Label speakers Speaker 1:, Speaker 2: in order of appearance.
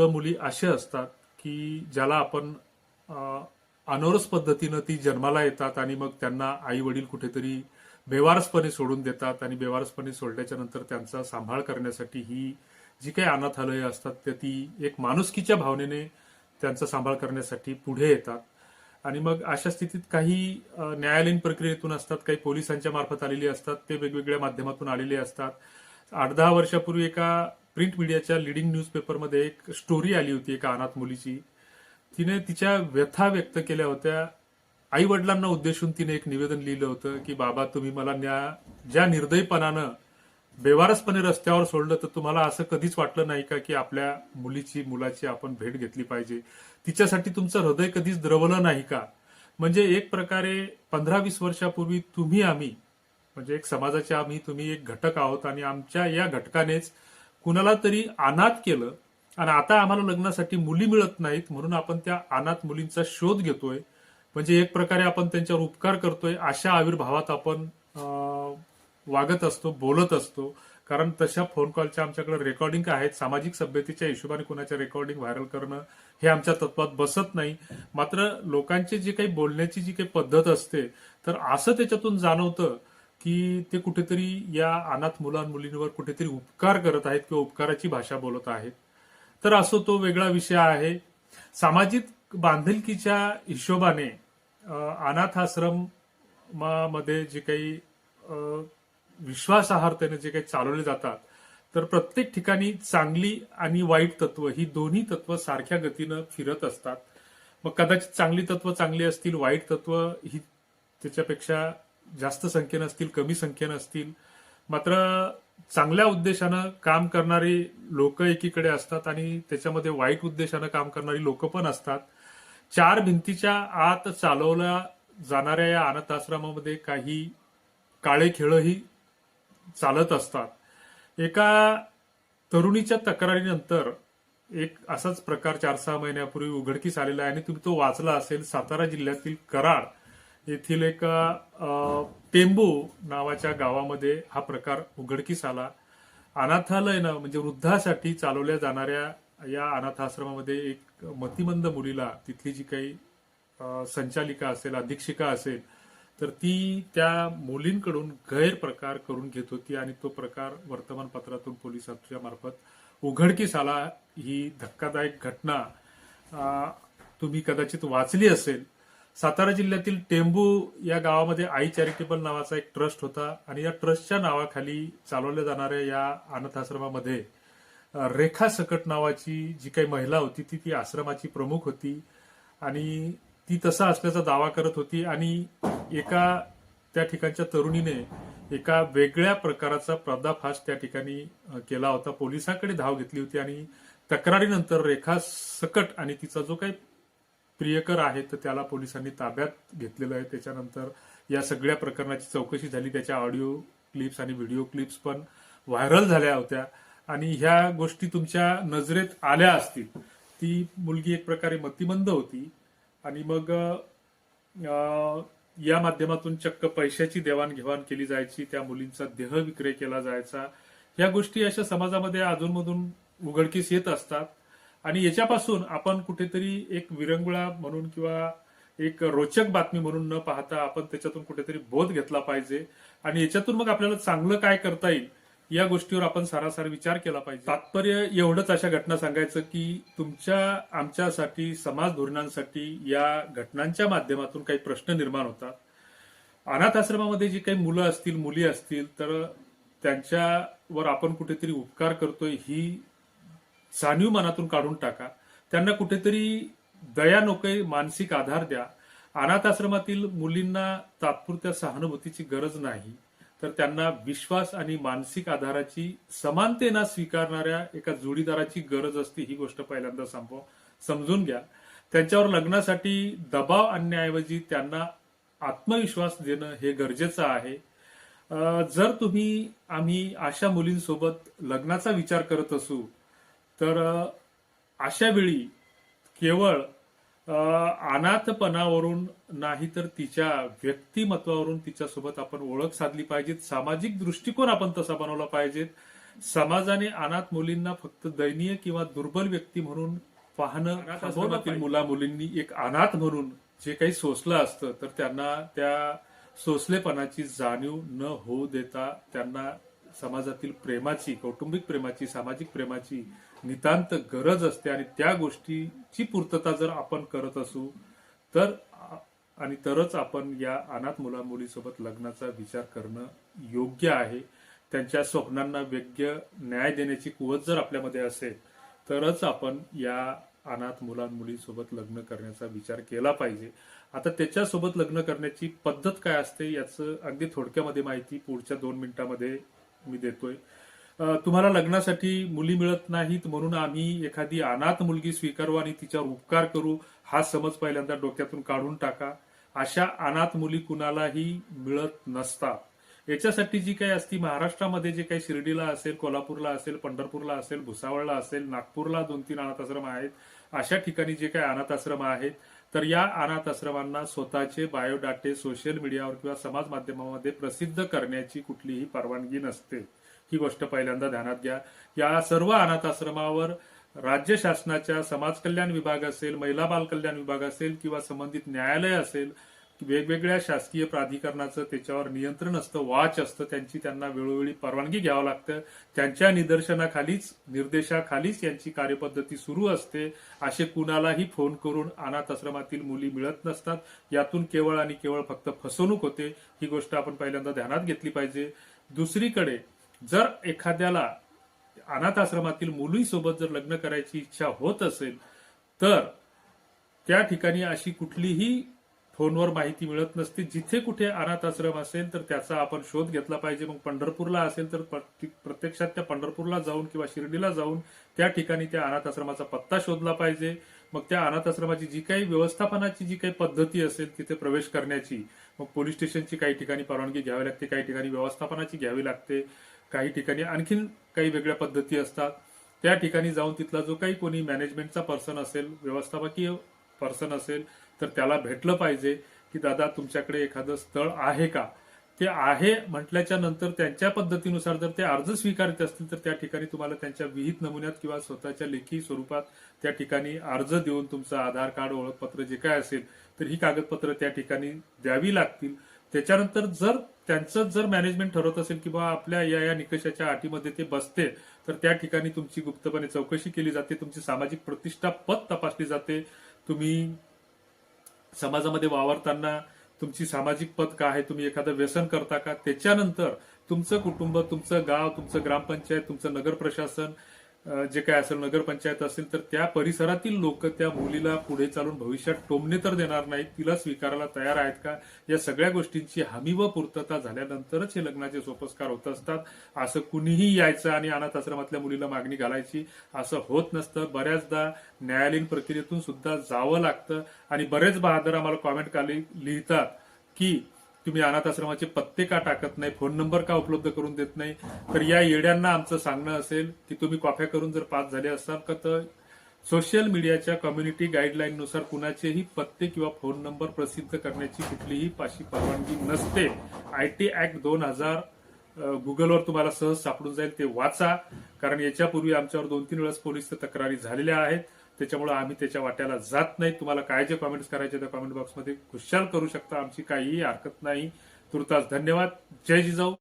Speaker 1: मुलं मुली असे असतात की ज्याला आपण अनोरस पद्धतीनं ती जन्माला येतात आणि मग त्यांना आई वडील कुठेतरी बेवारसपणे सोडून देतात आणि बेवारसपणे सोडल्याच्या नंतर त्यांचा सांभाळ करण्यासाठी ही जी काही अनाथालयं असतात ते ती एक माणुसकीच्या भावनेने त्यांचा सांभाळ करण्यासाठी पुढे येतात. आणि मग अशा स्थितीत काही न्यायालयीन प्रक्रियेतून असतात काही पोलिसांच्या मार्फत आलेली असतात ते वेगवेगळ्या माध्यमातून आलेले असतात. आठ दहा वर्षापूर्वी एका प्रिंट मीडियाच्या लिडिंग न्यूजपेपरमध्ये एक स्टोरी आली होती एका अनाथ मुलीची. तिने तिच्या व्यथा व्यक्त केल्या होत्या. आई वडिलांना उद्देशून तिने एक निवेदन लिहिलं होतं की बाबा तुम्ही मला न्या ज्या निर्दयपणानं बेवारसपणे रस्त्यावर सोडलं तर तुम्हाला असं कधीच वाटलं नाही का की आपल्या मुलीची मुलाची आपण भेट घेतली पाहिजे? तिच्यासाठी तुमचं हृदय कधीच द्रवलं नाही का? म्हणजे एक प्रकारे पंधरा वीस वर्षापूर्वी तुम्ही आम्ही म्हणजे एक समाजाचे आम्ही तुम्ही एक घटक आहोत आणि आमच्या या घटकानेच कुणाला तरी अनाथ केलं आणि आता आम्हाला लग्नासाठी मुली मिळत नाहीत म्हणून आपण त्या अनाथ मुलींचा शोध घेतोय. म्हणजे एक प्रकारे आपण त्यांच्यावर उपकार करतोय अशा आविर्भावात आपण वागत असतो बोलत असतो. कारण तशा फोन कॉलच्या आमच्याकडे रेकॉर्डिंग आहेत. सामाजिक सभ्यतेच्या हिशोबाने कोणाच्या रेकॉर्डिंग व्हायरल करणं हे आमच्या तत्वात बसत नाही. मात्र लोकांची जी काही बोलण्याची जी काही पद्धत असते तर असं त्याच्यातून जाणवतं की ते कुठेतरी या अनाथ मुलांमुलींवर कुठेतरी उपकार करत आहेत किंवा उपकाराची भाषा बोलत आहेत. तर असो तो वेगळा विषय आहे. सामाजिक बांधिलकीच्या हिशोबाने अनाथ आश्रमामध्ये जे काही विश्वासार्हतेने जे काही चालवले जातात तर प्रत्येक ठिकाणी चांगली आणि वाईट तत्व ही दोन्ही तत्व सारख्या गतीनं फिरत असतात. मग कदाचित चांगली तत्व चांगली असतील वाईट तत्व ही त्याच्यापेक्षा जास्त संख्येनं असतील कमी संख्येनं असतील. मात्र चांगल्या उद्देशानं काम करणारी लोक एकीकडे असतात आणि त्याच्यामध्ये वाईट उद्देशानं काम करणारी लोक पण असतात. चार भिंतीच्या आत चालवल्या जाणाऱ्या या अनाथ आश्रमामध्ये काही काळे खेळही चालत असतात. एका तरुणीच्या तक्रारीनंतर एक असाच प्रकार चार सहा महिन्यापूर्वी उघडकीस आलेला आहे आणि तुम्ही तो वाचला असेल सातारा जिल्ह्यातील कराड. येथील एक पेंबू टेंबू नावाच्या गावामध्ये हा प्रकार उघडकीस आला. अनाथालयनं म्हणजे वृद्धासाठी चालवल्या जाणाऱ्या या अनाथाश्रमामध्ये एक मतिमंद मुलीला तिथली जी काही संचालिका असेल अधीक्षिका असेल तर ती त्या मुलींकडून गैरप्रकार करून घेत होती आणि तो प्रकार वर्तमानपत्रातून पोलिसांच्या मार्फत उघडकीस आला. ही धक्कादायक घटना तुम्ही कदाचित वाचली असेल. सातारा जिल्ह्यातील टेंबू या गावामध्ये आई चॅरिटेबल नावाचा एक ट्रस्ट होता आणि या ट्रस्टच्या नावाखाली चालवल्या जाणाऱ्या या अनाथ आश्रमामध्ये रेखा सकट नावाची जी काही महिला होती ती ती आश्रमाची प्रमुख होती आणि ती तसा असल्याचा दावा करत होती आणि एका त्या ठिकाणच्या तरुणीने एका वेगळ्या प्रकाराचा पर्दाफाश त्या ठिकाणी केला होता. पोलिसांकडे धाव घेतली होती आणि तक्रारीनंतर रेखा सकट आणि तिचा जो काही प्रियकर आहे तर त्याला पोलिसांनी ताब्यात घेतलेलं आहे. त्याच्यानंतर या सगळ्या प्रकरणाची चौकशी झाली. त्याच्या ऑडिओ क्लिप्स आणि व्हिडिओ क्लिप्स पण व्हायरल झाल्या होत्या. आणि ह्या गोष्टी तुमच्या नजरेत आल्या असतील. ती मुलगी एक प्रकारे मतिमंद होती. आणि मग या माध्यमातून चक्क पैशाची देवाणघेवाण केली जायची त्या मुलींचा देह विक्रय केला जायचा. या गोष्टी अशा समाजामध्ये अधूनमधून उघडकीस येत असतात. आणि याच्यापासून आपण कुठेतरी एक विरंगुळा म्हणून किंवा एक रोचक बातमी म्हणून न पाहता आपण त्याच्यातून कुठेतरी बोध घेतला पाहिजे. आणि याच्यातून मग आपल्याला चांगलं काय करता येईल या गोष्टीवर आपण सारासार विचार केला पाहिजे. तात्पर्य एवढंच अशा घटना सांगायचं की तुमच्या आमच्यासाठी समाज धोरणांसाठी या घटनांच्या माध्यमातून काही प्रश्न निर्माण होतात. अनाथ आश्रमामध्ये जी काही मुलं असतील मुली असतील तर त्यांच्यावर आपण कुठेतरी उपकार करतोय ही जाणीव मनातून काढून टाका. त्यांना कुठेतरी दया नकोय मानसिक आधार द्या. अनाथ आश्रमातील मुलींना तात्पुरत्या सहानुभूतीची गरज नाही तर त्यांना विश्वास आणि मानसिक आधाराची समानतेना स्वीकारणाऱ्या एका जोडीदाराची गरज असते ही गोष्ट पहिल्यांदा संपव समजून घ्या. त्यांच्यावर लग्नासाठी दबाव आणण्याऐवजी त्यांना आत्मविश्वास देणं हे गरजेचं आहे. जर तुम्ही आम्ही अशा मुलींसोबत लग्नाचा विचार करत असू तर अशा वेळी केवळ अनाथपणावरून नाही तर तिच्या व्यक्तिमत्वावरून तिच्यासोबत आपण ओळख साधली पाहिजे सामाजिक दृष्टिकोन आपण तसा बनवला पाहिजे समाजाने अनाथ मुलींना फक्त दयनीय किंवा दुर्बल व्यक्ती म्हणून पाहणं मुला मुलींनी एक अनाथ म्हणून जे काही सोसलं असतं तर त्यांना त्या सोसलेपणाची जाणीव न होऊ देता त्यांना समाजातील प्रेमाची कौटुंबिक प्रेमाची सामाजिक प्रेमाची नितांत गरज असते आणि त्या गोष्टीची पूर्तता जर आपण करत असू तर आणि तरच आपण या अनाथ मुला मुलीसोबत लग्नाचा विचार करणं योग्य आहे. त्यांच्या स्वप्नांना वेग्य न्याय देण्याची कुवत जर आपल्यामध्ये असेल तरच आपण या अनाथ मुलांमुलीसोबत लग्न करण्याचा विचार केला पाहिजे. आता त्याच्यासोबत लग्न करण्याची पद्धत काय असते याचं अगदी थोडक्यामध्ये माहिती पुढच्या दोन मिनिटांमध्ये मी देतोय. तुम्हाला लग्नासाठी मुली मिळत नाहीत म्हणून आम्ही एखादी अनाथ मुलगी स्वीकारू आणि तिच्यावर उपकार करू हा समज पहिल्यांदा डोक्यातून काढून टाका. अशा अनाथ मुली कुणालाही मिळत नसतात. याच्यासाठी जी काही असती महाराष्ट्रामध्ये जे काही शिर्डीला असेल कोल्हापूरला असेल पंढरपूरला असेल भुसावळला असेल नागपूरला दोन तीन अनाथ आश्रम आहेत अशा ठिकाणी जे काही अनाथ आश्रम आहेत तर या अनाथ आश्रमांना स्वतःचे बायोडाटे सोशल मीडियावर किंवा समाज माध्यमामध्ये प्रसिद्ध करण्याची कुठलीही परवानगी नसते. ही गोष्ट पहिल्यांदा ध्यानात घ्या. या सर्व अनाथ आश्रमावर राज्य शासनाच्या समाज कल्याण विभाग असेल महिला बाल कल्याण विभाग असेल किंवा संबंधित न्यायालय असेल वेगवेगळ्या शासकीय प्राधिकरणाचं त्याच्यावर नियंत्रण असतं वाच असतं त्यांची त्यांना वेळोवेळी परवानगी घ्यावं लागतं. त्यांच्या निदर्शनाखालीच निर्देशाखालीच यांची कार्यपद्धती सुरू असते. असे कुणालाही फोन करून अनाथ आश्रमातील मुली मिळत नसतात. यातून केवळ आणि केवळ फक्त फसवणूक होते ही गोष्ट आपण पहिल्यांदा ध्यानात घेतली पाहिजे. दुसरीकडे जर एखाद्याला अनाथ आश्रमातील मुलीसोबत जर लग्न करायची इच्छा होत असेल तर त्या ठिकाणी अशी कुठलीही फोनवर माहिती मिळत नसते. जिथे कुठे अनाथ आश्रम असेल तर त्याचा आपण शोध घेतला पाहिजे. मग पंढरपूरला असेल तर प्रत्यक्षात त्या पंढरपूरला जाऊन किंवा शिर्डीला जाऊन त्या ठिकाणी त्या अनाथ आश्रमाचा पत्ता शोधला पाहिजे. मग त्या अनाथ आश्रमाची जी काही व्यवस्थापनाची जी काही पद्धती असेल तिथे प्रवेश करण्याची मग पोलीस स्टेशनची काही ठिकाणी परवानगी घ्यावी लागते काही ठिकाणी व्यवस्थापनाची घ्यावी लागते काही ठिकाणी आणखीन काही वेगळ्या पद्धती असतात. त्या ठिकाणी जाऊन तिथला जो काही कोणी मॅनेजमेंटचा पर्सन असेल व्यवस्थापकीय पर्सन असेल तर त्याला भेटलं पाहिजे की दादा तुमच्याकडे एखादं स्थळ आहे का? ते आहे म्हटल्याच्या नंतर त्यांच्या पद्धतीनुसार जर ते अर्ज स्वीकारत असतील तर त्या ठिकाणी तुम्हाला त्यांच्या विहित नमुन्यात किंवा स्वतःच्या लेखी स्वरूपात त्या ठिकाणी अर्ज देऊन तुमचं आधार कार्ड ओळखपत्र जे काय असेल तर ही कागदपत्र त्या ठिकाणी द्यावी लागतील. त्याच्यानंतर जर त्यांचं जर मॅनेजमेंट ठरवत असेल की आपल्या या या निकषाच्या अटीमध्ये ते बसते तर त्या ठिकाणी तुमची गुप्तपणे चौकशी केली जाते तुमची सामाजिक प्रतिष्ठा पद तपासली जाते तुम्ही समाजामध्ये वावरताना तुमची सामाजिक पद काय आहे? तुम्ही एखादं व्यसन करता का? त्याच्यानंतर तुमचं कुटुंब तुमचं गाव तुमचं ग्रामपंचायत तुमचं नगर प्रशासन जे काय असेल नगरपंचायत असेल तर त्या परिसरातील लोक त्या मुलीला पुढे चालून भविष्यात टोमणे तर देणार नाहीत. तिला स्वीकारायला तयार आहेत का? या सगळ्या गोष्टींची हमी व पूर्तता झाल्यानंतरच हे लग्नाचे सोपस्कार होत असतात. असं कुणीही यायचं आणि अनाथ आश्रमातल्या मुलीला मागणी घालायची असं होत नसतं. बऱ्याचदा न्यायालयीन प्रक्रियेतून सुद्धा जावं लागतं. आणि बरेच बहादर आम्हाला कॉमेंट लिहितात की तुम्ही अनाथ आश्रमाचे पत्ते का टाकत नाही? फोन नंबर का उपलब्ध करून देत नाही? तर या येड्यांना आमचं सांगणं असेल की तुम्ही कॉफ्या करून जर पास झाले असाल का तर सोशल मीडियाच्या कम्युनिटी गाईडलाईन नुसार कुणाचेही पत्ते किंवा फोन नंबर प्रसिद्ध करण्याची कुठलीही पाशी परवानगी नसते. आय टी ऍक्ट दोन हजार गुगलवर तुम्हाला सहज सापडून जाईल ते वाचा. कारण याच्यापूर्वी आमच्यावर दोन तीन वेळेस पोलीस तक्रारी झालेल्या आहेत. त्याच्यामुळे आम्ही त्याच्या वाट्याला जात नाही. तुम्हाला काय जे कमेंट्स करायचे त्या कमेंट बॉक्समध्ये खुशाल करू शकता. आमची काहीही हरकत नाही. तुर्तास धन्यवाद. जय जिजाऊ.